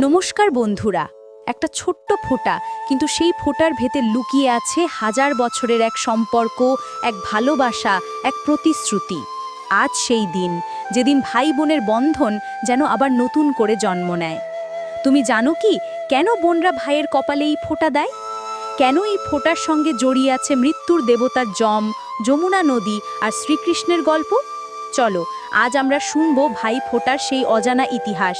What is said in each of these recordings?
নমস্কার বন্ধুরা, একটা ছোট্ট ফোঁটা, কিন্তু সেই ফোঁটার ভেতর লুকিয়ে আছে হাজার বছরের এক সম্পর্ক, এক ভালোবাসা, এক প্রতিশ্রুতি। আজ সেই দিন, যেদিন ভাই বোনের বন্ধন যেন আবার নতুন করে জন্ম নেয়। তুমি জানো কি, কেন বোনরা ভাইয়ের কপালে এই ফোঁটা দেয়? কেন এই ফোঁটার সঙ্গে জড়িয়ে আছে মৃত্যুর দেবতার জম, যমুনা নদী আর শ্রীকৃষ্ণের গল্প? চলো, আজ আমরা শুনব ভাই ফোঁটার সেই অজানা ইতিহাস,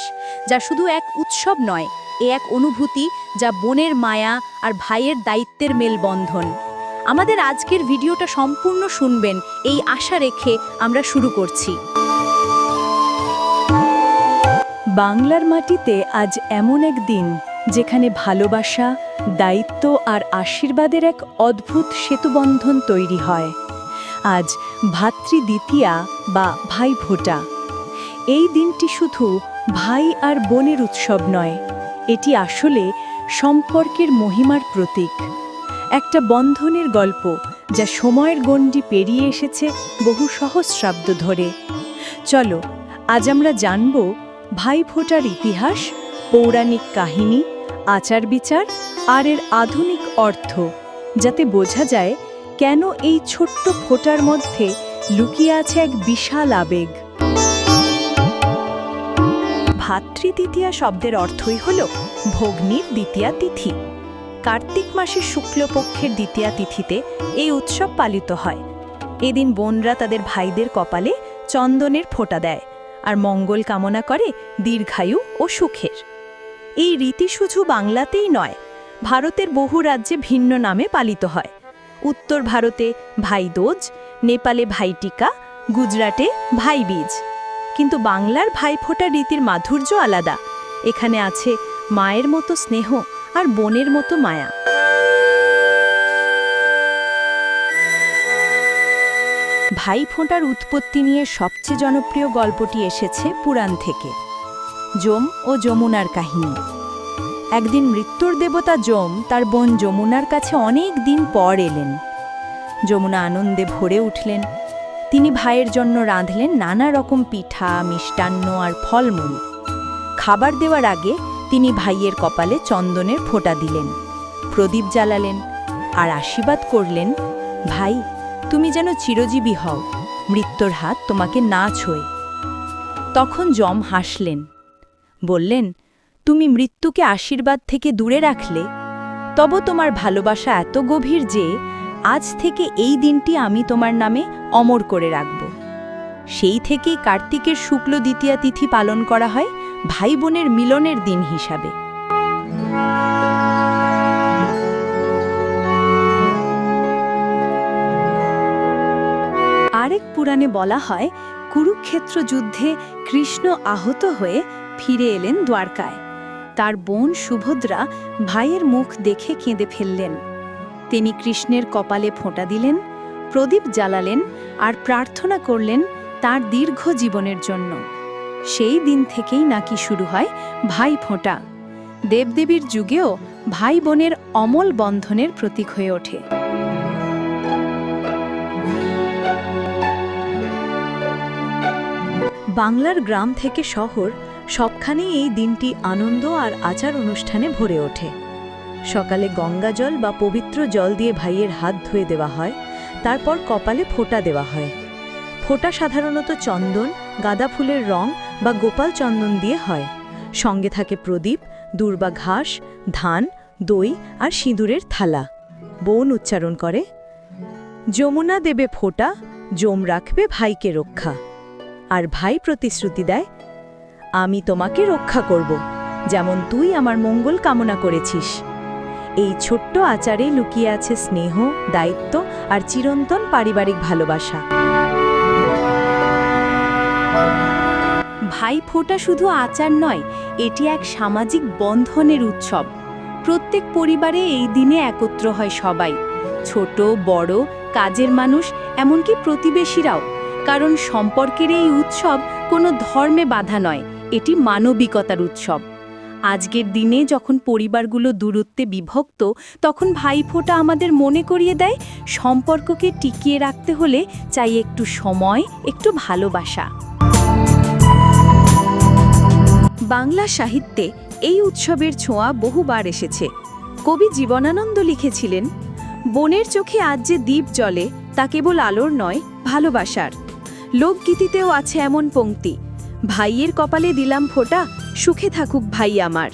যা শুধু এক উৎসব নয়, এ এক অনুভূতি যা বোনের মায়া আর ভাইয়ের দায়িত্বের মেলবন্ধন। আমাদের আজকের ভিডিওটা সম্পূর্ণ শুনবেন, এই আশা রেখে আমরা শুরু করছি। বাংলার মাটিতে আজ এমন এক দিন, যেখানে ভালোবাসা, দায়িত্ব আর আশীর্বাদের এক অদ্ভুত সেতুবন্ধন তৈরি হয়। আজ ভাতৃদ্বিতীয়া বা ভাইফোঁটা এই দিনটি শুধু ভাই আর বোনের উৎসব নয়, এটি আসলে সম্পর্কের মহিমার প্রতীক। একটা বন্ধনের গল্প যা সময়ের গণ্ডি পেরিয়ে এসেছে বহু সহস্রাব্দ ধরে। চলো, আজ আমরা জানব ভাই ভাইফোঁটার ইতিহাস, পৌরাণিক কাহিনী আচার বিচার আর এর আধুনিক অর্থ, যাতে বোঝা যায় কেন এই ছোট্ট ফোঁটার মধ্যে লুকিয়ে আছে এক বিশাল আবেগ? ভাতৃদ্বিতীয়া শব্দের অর্থই হল ভগ্নির দ্বিতীয়া তিথি। কার্তিক মাসের শুক্লপক্ষের দ্বিতীয়া তিথিতে এই উৎসব পালিত হয়। এদিন বোনরা তাদের ভাইদের কপালে চন্দনের ফোঁটা দেয় আর মঙ্গল কামনা করে দীর্ঘায়ু ও সুখের। এই রীতি শুধু বাংলাতেই নয়, ভারতের বহু রাজ্যে ভিন্ন নামে পালিত হয়। উত্তর ভারতে ভাই দোজ, নেপালে ভাইটিকা গুজরাটে ভাই বীজ। কিন্তু বাংলার ভাইফোঁটা রীতির মাধুর্য আলাদা। এখানে আছে মায়ের মতো স্নেহ আর বোনের মতো মায়া। ভাইফোঁটার উৎপত্তি নিয়ে সবচেয়ে জনপ্রিয় গল্পটি এসেছে পুরাণ থেকে। যম ও যমুনার কাহিনী। একদিন মৃত্যুর দেবতা যম তার বোন যমুনার কাছে অনেক দিন পর এলেন। যমুনা আনন্দে ভরে উঠলেন। তিনি ভাইয়ের জন্য রাঁধলেন নানা রকম পিঠা, মিষ্টান্ন আর ফলমূল। খাবার দেওয়ার আগে তিনি ভাইয়ের কপালে চন্দনের ফোঁটা দিলেন, প্রদীপ জ্বালালেন আর আশীর্বাদ করলেন, ভাই, তুমি যেন চিরজীবী হও, মৃত্যুর হাত তোমাকে না ছোয়। তখন যম হাসলেন, বললেন তুমি মৃত্যুকে আশীর্বাদ থেকে দূরে রাখলে, তব তোমার ভালোবাসা এত গভীর যে আজ থেকে এই দিনটি আমি তোমার নামে অমর করে রাখব। সেই থেকেই কার্তিকের শুক্ল দ্বিতীয়া তিথি পালন করা হয় ভাই বোনের মিলনের দিন হিসাবে। আরেক পুরাণে বলা হয়, কুরুক্ষেত্র যুদ্ধে কৃষ্ণ আহত হয়ে ফিরে এলেন দ্বারকায়। তার বোন সুভদ্রা ভাইয়ের মুখ দেখে কেঁদে ফেললেন। তিনি কৃষ্ণের কপালে ফোঁটা দিলেন, প্রদীপ জ্বালালেন আর প্রার্থনা করলেন তার দীর্ঘ জীবনের জন্য। সেই দিন থেকেই নাকি শুরু হয় ভাই ফোঁটা। দেবদেবীর যুগেও ভাই বোনের অমল বন্ধনের প্রতীক হয়ে ওঠে। বাংলার গ্রাম থেকে শহর সবখানেই এই দিনটি আনন্দ আর আচার অনুষ্ঠানে ভরে ওঠে। সকালে গঙ্গা জল বা পবিত্র জল দিয়ে ভাইয়ের হাত ধুয়ে দেওয়া হয়, তারপর কপালে ফোঁটা দেওয়া হয়। ফোঁটা সাধারণত চন্দন, গাঁদা ফুলের রং বা গোপাল চন্দন দিয়ে হয়। সঙ্গে থাকে প্রদীপ, দুর্বা ঘাস, ধান, দই আর সিঁদুরের থালা। বোন উচ্চারণ করে, যমুনা দেবে ফোঁটা জম রাখবে ভাইকে রক্ষা। আর ভাই প্রতিশ্রুতি দেয় আমি তোমাকে রক্ষা করব, যেমন তুই আমার মঙ্গল কামনা করেছিস। এই ছোট্ট আচারে লুকিয়ে আছে স্নেহ, দায়িত্ব আর চিরন্তন পারিবারিক ভালোবাসা। ভাই ফোঁটা শুধু আচার নয়, এটি এক সামাজিক বন্ধনের উৎসব। প্রত্যেক পরিবারে এই দিনে একত্র হয় সবাই। ছোট, বড়, কাজের মানুষ, এমনকি প্রতিবেশীরাও। কারণ সম্পর্কের এই উৎসব কোনো ধর্মে বাধা নয় এটি মানবিকতার উৎসব। আজকের দিনে যখন পরিবারগুলো দূরত্বে বিভক্ত, তখন ভাইফোঁটা আমাদের মনে করিয়ে দেয়, সম্পর্ককে টিকিয়ে রাখতে হলে চাই একটু সময়, একটু ভালোবাসা। বাংলা সাহিত্যে এই উৎসবের ছোঁয়া বহুবার এসেছে। কবি জীবনানন্দ লিখেছিলেন, বনের চোখে আজ যে দ্বীপ জ্বলে, তা কেবল আলোর নয়, ভালোবাসার। লোকগীতিতেও আছে এমন পংক্তি ভাইয়ের কপালে দিলাম ফোঁটা, সুখে থাকুক ভাই আমার।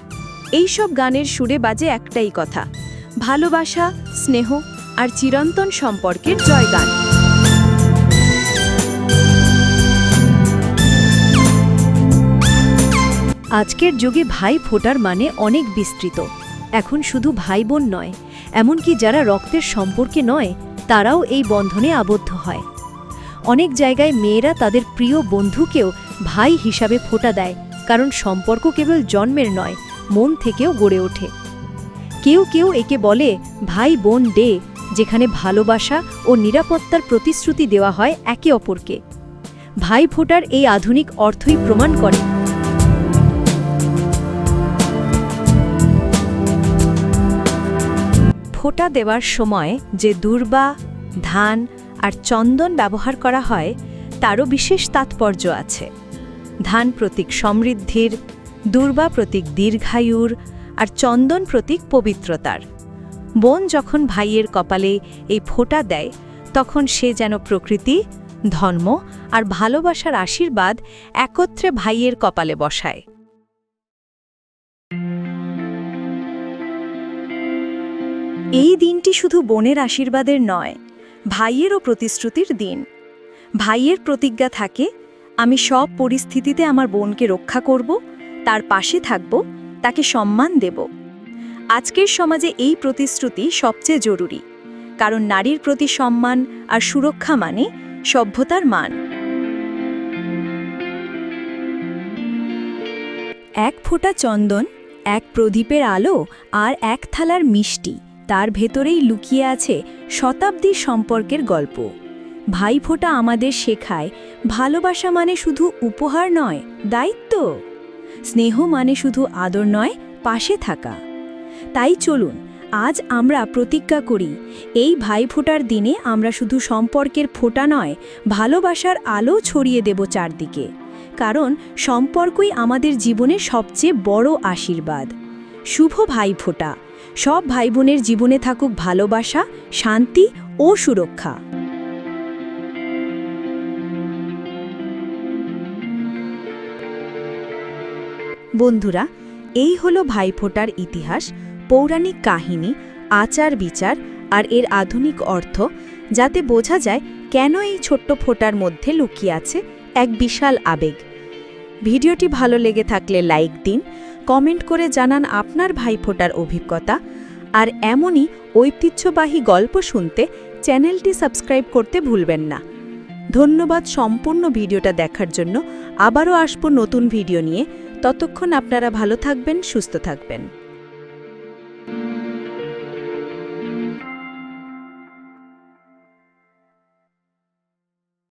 এই সব গানের সুরে বাজে একটাই কথা, ভালোবাসা, স্নেহ আর চিরন্তন সম্পর্কের জয়গান। আজকের যুগে ভাই ফোটার মানে অনেক বিস্তৃত। এখন শুধু ভাই বোন নয়, এমনকি যারা রক্তের সম্পর্কে নয়, তারাও এই বন্ধনে আবদ্ধ হয়। অনেক জায়গায় মেয়েরা তাদের প্রিয় বন্ধুকেও ভাই হিসাবে ফোঁটা দেয়, কারণ সম্পর্ক কেবল জন্মের নয়, মন থেকেও গড়ে ওঠে। কেউ কেউ একে বলে ভাই বোন ডে, যেখানে ভালোবাসা ও নিরাপত্তার প্রতিশ্রুতি দেওয়া হয় একে অপরকে। ভাই ফোটার এই আধুনিক অর্থই প্রমাণ করে। ফোঁটা দেওয়ার সময় যে দুর্বা, ধান আর চন্দন ব্যবহার করা হয়, তারও বিশেষ তাৎপর্য আছে। ধান প্রতীক সমৃদ্ধির, দুর্বা প্রতীক দীর্ঘায়ুর, আর চন্দন প্রতীক পবিত্রতার। বোন যখন ভাইয়ের কপালে এই ফোঁটা দেয়, তখন সে যেন প্রকৃতি, ধর্ম আর ভালোবাসার আশীর্বাদ একত্রে ভাইয়ের কপালে বসায়। এই দিনটি শুধু বোনের আশীর্বাদের নয় ভাইয়েরও প্রতিশ্রুতির দিন। ভাইয়ের প্রতিজ্ঞা থাকে, আমি সব পরিস্থিতিতে আমার বোনকে রক্ষা করব, তার পাশে থাকব, তাকে সম্মান দেব। আজকের সমাজে এই প্রতিশ্রুতি সবচেয়ে জরুরি, কারণ নারীর প্রতি সম্মান আর সুরক্ষা মানে সভ্যতার মান। এক ফোঁটা চন্দন, এক প্রদীপের আলো আর এক থালার মিষ্টি। তার ভেতরেই লুকিয়ে আছে শতাব্দীর সম্পর্কের গল্প। ভাইফোঁটা আমাদের শেখায়, ভালোবাসা মানে শুধু উপহার নয়, দায়িত্ব। স্নেহ মানে শুধু আদর নয়, পাশে থাকা। তাই চলুন, আজ আমরা প্রতিজ্ঞা করি, এই ভাইফোঁটার দিনে আমরা শুধু সম্পর্কের ফোঁটা নয়, ভালোবাসার আলো ছড়িয়ে দেব চারদিকে। কারণ সম্পর্কই আমাদের জীবনের সবচেয়ে বড় আশীর্বাদ। শুভ ভাইফোঁটা। সব ভাই বোনের জীবনে থাকুক ভালোবাসা, শান্তি ও সুরক্ষা। বন্ধুরা, এই হলো ভাইফোঁটার ইতিহাস, পৌরাণিক কাহিনী আচার বিচার আর এর আধুনিক অর্থ, যাতে বোঝা যায় কেন এই ছোট্ট ফোঁটার মধ্যে লুকিয়ে আছে এক বিশাল আবেগ। ভিডিওটি ভালো লেগে থাকলে লাইক দিন কমেন্ট করে জানান আপনার ভাইফোঁটার অভিজ্ঞতা। আর এমনই ঐতিহ্যবাহী গল্প শুনতে চ্যানেলটি সাবস্ক্রাইব করতে ভুলবেন না। ধন্যবাদ সম্পূর্ণ ভিডিওটা দেখার জন্য। আবারও আসব নতুন ভিডিও নিয়ে। ততক্ষণ আপনারা ভালো থাকবেন, সুস্থ থাকবেন।